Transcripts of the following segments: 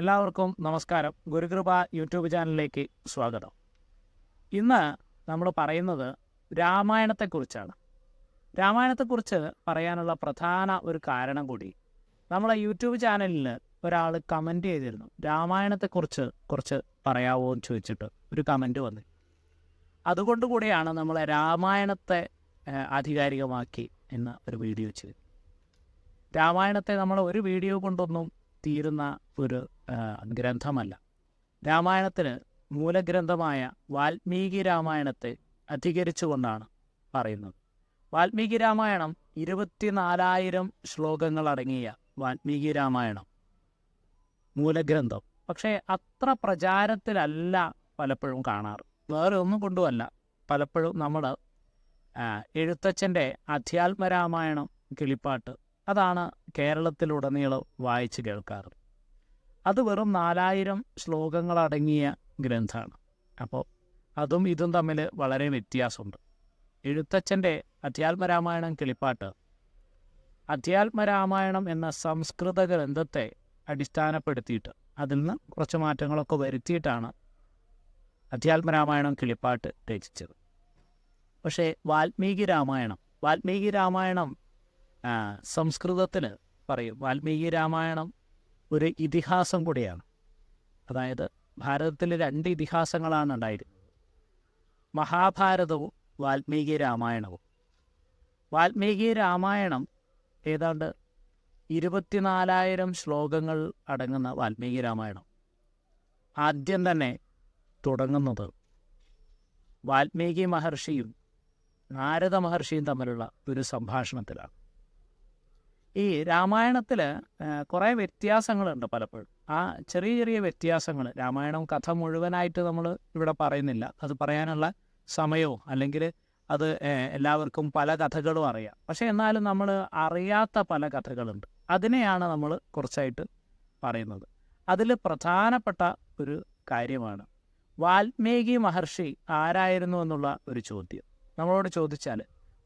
എല്ലാവർക്കും നമസ്കാരം. ഗുരുകൃപ യൂട്യൂബ് ചാനലിലേക്ക് സ്വാഗതം. ഇന്ന് നമ്മൾ പറയുന്നത് രാമായണത്തെക്കുറിച്ചാണ്. രാമായണത്തെക്കുറിച്ച് പറയാനുള്ള പ്രധാന ഒരു കാരണം കൂടി. നമ്മളെ യൂട്യൂബ് ചാനലിൽ ഒരാൾ കമന്റ് ചെയ്തിരുന്നു. രാമായണത്തെക്കുറിച്ച് കുറച്ച് പറയാവോ എന്ന് ചോദിച്ചിട്ട് ഒരു കമന്റ് വന്നു. അതുകൊണ്ട് കൂടിയാണ് നമ്മളെ രാമായണത്തെ ആധികാരികമാക്കി എന്ന ഒരു വീഡിയോ ചെയ്തത് രാമായണത്തെ നമ്മൾ ഒരു വീഡിയോ കൊണ്ടൊന്നും തീരുന്ന ഒരു ഗ്രന്ഥമല്ല. രാമായണത്തിന് മൂലഗ്രന്ഥമായ വാൽമീകി രാമായണത്തെ അധികരിച്ചുകൊണ്ടാണ് പറയുന്നത്. വാൽമീകി രാമായണം ഇരുപത്തിനാലായിരം ശ്ലോകങ്ങൾ അടങ്ങിയ വാൽമീകി രാമായണം മൂലഗ്രന്ഥം. പക്ഷേ അത്ര പ്രചാരത്തിലല്ല പലപ്പോഴും കാണാറ്. വേറെ ഒന്നും കൊണ്ടുമല്ല പലപ്പോഴും നമ്മൾ എഴുത്തച്ഛന്റെ അധ്യാത്മരാമായണം കിളിപ്പാട്ട് അതാണ് കേരളത്തിലുടനീളം വായിച്ച് കേൾക്കാറ്. അത് വെറും നാലായിരം ശ്ലോകങ്ങളടങ്ങിയ ഗ്രന്ഥമാണ്. അപ്പോൾ അതും ഇതും തമ്മിൽ വളരെ വ്യത്യാസമുണ്ട്. എഴുത്തച്ഛന്റെ അധ്യാത്മരാമായണം കിളിപ്പാട്ട് അധ്യാത്മരാമായണം എന്ന സംസ്കൃത ഗ്രന്ഥത്തെ അടിസ്ഥാനപ്പെടുത്തിയിട്ട് അതിൽ നിന്ന് കുറച്ച് മാറ്റങ്ങളൊക്കെ വരുത്തിയിട്ടാണ് അധ്യാത്മരാമായണം കിളിപ്പാട്ട് രചിച്ചത്. പക്ഷേ വാൽമീകി രാമായണം വാൽമീകി രാമായണം സംസ്കൃതത്തിൽ പറയും. വാൽമീകി രാമായണം ഒരു ഇതിഹാസം കൂടിയാണ്. അതായത് ഭാരതത്തിൽ രണ്ട് ഇതിഹാസങ്ങളാണ് ഉണ്ടായിരുന്നത് മഹാഭാരതവും വാൽമീകി രാമായണവും. വാൽമീകി രാമായണം ഏതാണ്ട് ഇരുപത്തിനാലായിരം ശ്ലോകങ്ങൾ അടങ്ങുന്ന വാൽമീകി രാമായണം. ആദ്യം തന്നെ തുടങ്ങുന്നത് വാൽമീകി മഹർഷിയും നാരദ മഹർഷിയും തമ്മിലുള്ള ഒരു സംഭാഷണത്തിലാണ്. ഈ രാമായണത്തിൽ കുറേ വ്യത്യാസങ്ങളുണ്ട് പലപ്പോഴും. ആ ചെറിയ ചെറിയ വ്യത്യാസങ്ങൾ രാമായണം കഥ മുഴുവനായിട്ട് നമ്മൾ ഇവിടെ പറയുന്നില്ല. അത് പറയാനുള്ള സമയവും അല്ലെങ്കിൽ അത് എല്ലാവർക്കും പല കഥകളും അറിയാം. പക്ഷേ എന്നാലും നമ്മൾ അറിയാത്ത പല കഥകളുണ്ട്. അതിനെയാണ് നമ്മൾ കുറച്ചായിട്ട് പറയുന്നത്. അതിൽ പ്രധാനപ്പെട്ട ഒരു കാര്യമാണ് വാൽമീകി മഹർഷി ആരായിരുന്നു എന്നുള്ള ഒരു ചോദ്യം. നമ്മളോട് ചോദിച്ചാൽ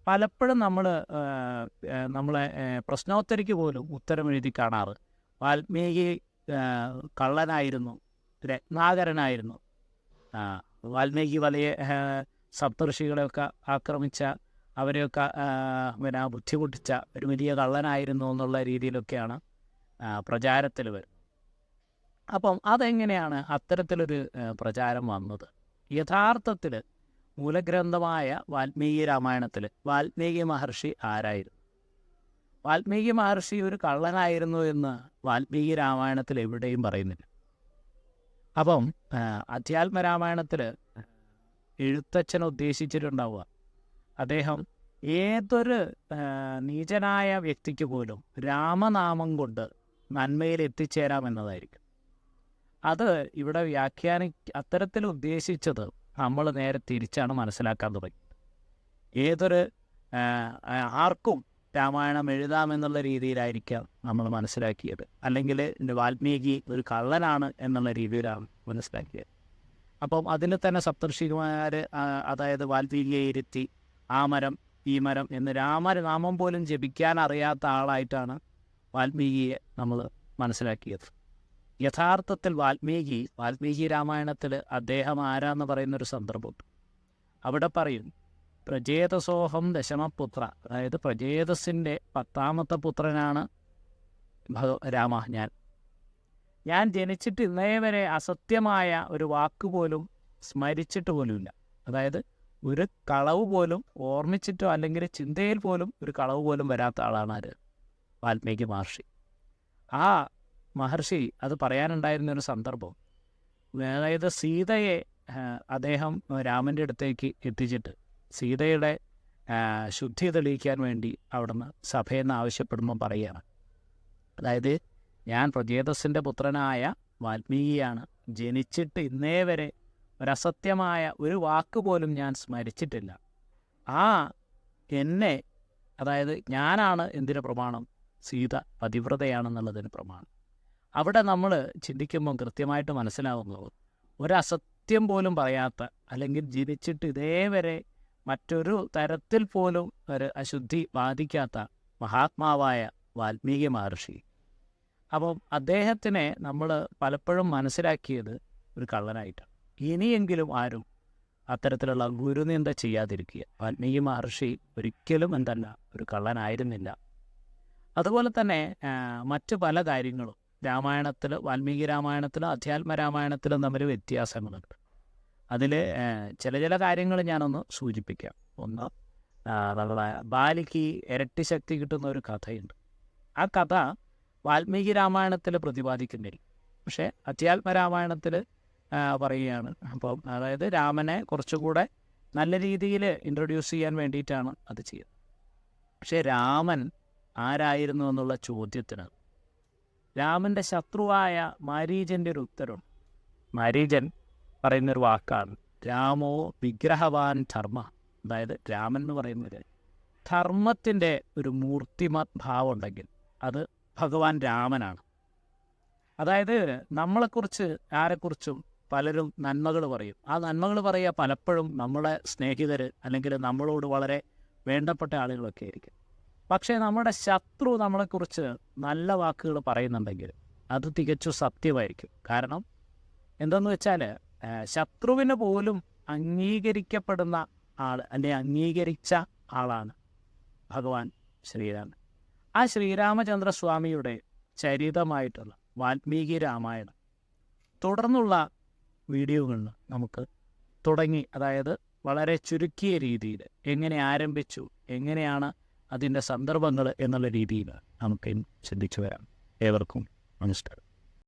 പലപ്പോഴും നമ്മൾ നമ്മളെ പ്രശ്നോത്തരയ്ക്ക് പോലും ഉത്തരം എഴുതി കാണാറ്. വാൽമീകി കള്ളനായിരുന്നു രത്നാകരനായിരുന്നു. വാൽമീകി വലിയ സപ്തഋഷികളെയൊക്കെ ആക്രമിച്ച അവരെയൊക്കെ പിന്നെ ബുദ്ധിമുട്ടിച്ച ഒരു വലിയ കള്ളനായിരുന്നു എന്നുള്ള രീതിയിലൊക്കെയാണ് പ്രചാരത്തിൽ വരും അപ്പം അതെങ്ങനെയാണ് അത്തരത്തിലൊരു പ്രചാരം വന്നത്? യഥാർത്ഥത്തിൽ മൂലഗ്രന്ഥമായ വാൽമീകി രാമായണത്തിൽ വാൽമീകി മഹർഷി ആരായിരുന്നു? വാൽമീകി മഹർഷി ഒരു കള്ളനായിരുന്നു എന്ന് വാൽമീകി രാമായണത്തിൽ എവിടെയും പറയുന്നില്ല. അപ്പം അധ്യാത്മ രാമായണത്തിൽ എഴുത്തച്ഛൻ ഉദ്ദേശിച്ചിട്ടുണ്ടാവുക. അദ്ദേഹം ഏതൊരു നീചനായ വ്യക്തിക്ക് പോലും രാമനാമം കൊണ്ട് നന്മയിൽ എത്തിച്ചേരാമെന്നതായിരിക്കും. അത് ഇവിടെ വ്യാഖ്യാനി അത്തരത്തിൽ ഉദ്ദേശിച്ചത് നമ്മൾ നേരെ തിരിച്ചാണ് മനസ്സിലാക്കാൻ തുടങ്ങി. ഏതൊരു ആർക്കും രാമായണം എഴുതാമെന്നുള്ള രീതിയിലായിരിക്കാം നമ്മൾ മനസ്സിലാക്കിയത്. അല്ലെങ്കിൽ വാൽമീകി ഒരു കള്ളനാണ് എന്നുള്ള രീതിയിലാണ് മനസ്സിലാക്കിയത്. അപ്പം അതിൽ തന്നെ സപ്തർഷികുമാർ അതായത് വാൽമീകിയെ ഇരുത്തി ആ മരം ഈ മരം എന്ന് രാമനാമം പോലും ജപിക്കാൻ അറിയാത്ത ആളായിട്ടാണ് വാൽമീകിയെ നമ്മൾ മനസ്സിലാക്കിയത്. യഥാർത്ഥത്തിൽ വാൽമീകി വാൽമീകി രാമായണത്തിൽ അദ്ദേഹം ആരാന്ന് പറയുന്നൊരു സന്ദർഭമുണ്ട്. അവിടെ പറയും പ്രജേതസോഹം ദശമപുത്ര അതായത് പ്രജേതസിന്റെ പത്താമത്തെ പുത്രനാണ് ഭഗ രാമ ഞാൻ. ഞാൻ ജനിച്ചിട്ട് ഇന്നേ വരെ അസത്യമായ ഒരു വാക്ക് പോലും സ്മരിച്ചിട്ട് പോലുമില്ല. അതായത് ഒരു കളവ് പോലും ഓർമ്മിച്ചിട്ടോ അല്ലെങ്കിൽ ചിന്തയിൽ പോലും ഒരു കളവ് പോലും വരാത്ത ആളാണ് ആര്? വാൽമീകി മഹർഷി. ആ മഹർഷി അത് പറയാനുണ്ടായിരുന്ന ഒരു സന്ദർഭം. അതായത് സീതയെ അദ്ദേഹം രാമന്റെ അടുത്തേക്ക് എത്തിച്ചിട്ട് സീതയുടെ ശുദ്ധി തെളിയിക്കാൻ വേണ്ടി അവിടുന്ന് സഭയിൽ നിന്ന് ആവശ്യപ്പെടുമ്പോൾ പറയുകയാണ്. അതായത് ഞാൻ പ്രജേതസിന്റെ പുത്രനായ വാൽമീകിയാണ് ജനിച്ചിട്ട് ഇന്നേ വരെ ഒരസത്യമായ ഒരു വാക്ക് പോലും ഞാൻ സ്മരിച്ചിട്ടില്ല. ആ എന്നെ അതായത് ഞാനാണ് എന്തിന് പ്രമാണം? സീത പതിവ്രതയാണെന്നുള്ളതിന് പ്രമാണം. അവിടെ നമ്മൾ ചിന്തിക്കുമ്പോൾ കൃത്യമായിട്ട് മനസ്സിലാവുന്നത് ഒരസത്യം പോലും പറയാത്ത അല്ലെങ്കിൽ ജനിച്ചിട്ട് ഇതേവരെ മറ്റൊരു തരത്തിൽ പോലും ഒരു അശുദ്ധി ബാധിക്കാത്ത മഹാത്മാവായ വാൽമീകി മഹർഷി. അപ്പം അദ്ദേഹത്തിനെ നമ്മൾ പലപ്പോഴും മനസ്സിലാക്കിയത് ഒരു കള്ളനായിട്ടാണ്. ഇനിയെങ്കിലും ആരും അത്തരത്തിലുള്ള ഗുരുനിന്ദ ചെയ്യാതിരിക്കുക. വാൽമീകി മഹർഷി ഒരിക്കലും എന്തല്ല ഒരു കള്ളനായിരുന്നില്ല. അതുപോലെ തന്നെ മറ്റു പല കാര്യങ്ങളും രാമായണത്തിൽ വാൽമീകി രാമായണത്തിൽ അധ്യാത്മ രാമായണത്തിലും തമ്മിൽ വ്യത്യാസങ്ങളുണ്ട്. അതിൽ ചില ചില കാര്യങ്ങൾ ഞാനൊന്ന് സൂചിപ്പിക്കാം. ഒന്ന് നമ്മുടെ ബാലിക്ക് ഇരട്ടി ശക്തി കിട്ടുന്ന ഒരു കഥയുണ്ട്. ആ കഥ വാൽമീകി രാമായണത്തിൽ പ്രതിപാദിക്കുന്നില്ല. പക്ഷേ അധ്യാത്മ രാമായണത്തിൽ പറയുകയാണ്. അപ്പം അതായത് രാമനെ കുറച്ചുകൂടെ നല്ല രീതിയിൽ ഇൻട്രൊഡ്യൂസ് ചെയ്യാൻ വേണ്ടിയിട്ടാണ് അത് ചെയ്യുന്നത് പക്ഷേ രാമൻ ആരായിരുന്നു എന്നുള്ള ചോദ്യത്തിന് രാമന്റെ ശത്രുവായ മാരീജന്റെ ഒരു ഉത്തരവും. മാരീജൻ പറയുന്നൊരു വാക്കാണ്. രാമോ വിഗ്രഹവാൻ ധർമ്മ. അതായത് രാമൻ എന്ന് പറയുന്നത് ധർമ്മത്തിന്റെ ഒരു മൂർത്തിമത് ഭാവം ഉണ്ടെങ്കിൽ അത് ഭഗവാൻ രാമനാണ്. അതായത് നമ്മളെക്കുറിച്ച് ആരെക്കുറിച്ചും പലരും നന്മകൾ പറയും. ആ നന്മകൾ പറയുക പലപ്പോഴും നമ്മളെ സ്നേഹിതർ അല്ലെങ്കിൽ നമ്മളോട് വളരെ വേണ്ടപ്പെട്ട ആളുകളൊക്കെ ആയിരിക്കും. പക്ഷേ നമ്മുടെ ശത്രു നമ്മളെക്കുറിച്ച് നല്ല വാക്കുകൾ പറയുന്നുണ്ടെങ്കിൽ അത് തികച്ചും സത്യമായിരിക്കും. കാരണം എന്തെന്ന് വെച്ചാൽ ശത്രുവിന് പോലും അംഗീകരിക്കപ്പെടുന്ന ആൾ അല്ലെ അംഗീകരിച്ച ആളാണ് ഭഗവാൻ ശ്രീരാമൻ. ആ ശ്രീരാമചന്ദ്ര സ്വാമിയുടെ ചരിതമായിട്ടുള്ള വാൽമീകി രാമായണം തുടർന്നുള്ള വീഡിയോകളിൽ നമുക്ക് തുടങ്ങി അതായത് വളരെ ചുരുക്കിയ രീതിയിൽ എങ്ങനെ ആരംഭിച്ചു എങ്ങനെയാണ് അതിന്റെ സന്ദർഭങ്ങൾ എന്നുള്ള രീതിയിൽ നമുക്ക് ചിന്തിച്ചു വരാം. ഏവർക്കും നമസ്കാരം.